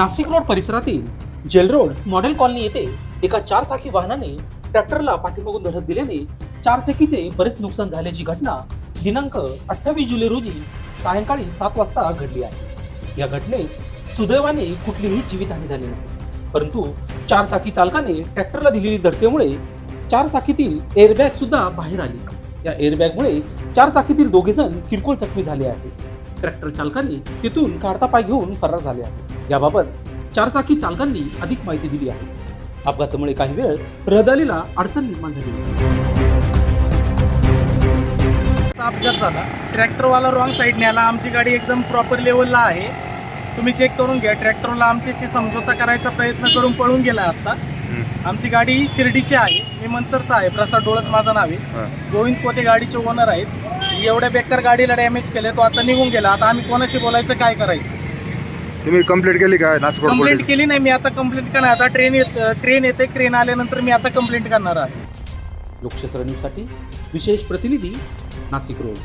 Nashik road परिसरातील jail road model colony येथे एका चारचाकी वाहनाने ट्रॅक्टरला पाठीमागून धडक दिल्याने चारचाकीचे बरेच नुकसान झाल्याची घटना दिनांक अठ्ठावीस जुलै रोजी सायंकाळी सात वाजता घडली आहे. या घटनेत सुदैवाने कुठलीही जीवितहानी झाली नाही. परंतु चारचाकी चालकाने ट्रॅक्टरला दिलेली धडकेमुळे चारचाकीतील एअरबॅग सुद्धा बाहेर आली. या एअरबॅगमुळे चारचाकीतील दोघे जण किरकोळ जखमी झाले आहेत. ट्रॅक्टर चालकाने तिथून काढता पाय घेऊन फरार झाले आहे याबाबत चारचाकी चालकांनी अधिक माहिती दिली आहे. अपघातामुळे काही वेळ रहदारीला अडचण निर्माण झाली अपघात झाला. ट्रॅक्टरवाला रॉंग साईडने आला. आमची गाडी एकदम प्रॉपर लेवलला आहे. तुम्ही चेक करून घ्या. ट्रॅक्टरला आमच्याशी समझोता करायचा प्रयत्न करून पळून गेला आता. आमची गाडी शिर्डीची आहे. मी मनसरचा आहे. प्रसाद डोळस माझं नाव आहे. गोविंद कोते गाडीचे ओनर आहेत. एवढ्या बेकार गाडीला डॅमेज केले तो आता निघून गेला. आता आम्ही कोणाशी बोलायचं काय करायचं? तुम्ही कंप्लीट केली का नाशिक कंप्लेंट केली नाही मी आता कंप्लेंट करणार. आता ट्रेन येत ट्रेन येते ट्रेन आल्यानंतर मी आता कंप्लेंट करणार आहे. लोकशाही न्यूजसाठी विशेष प्रतिनिधी नाशिक रोड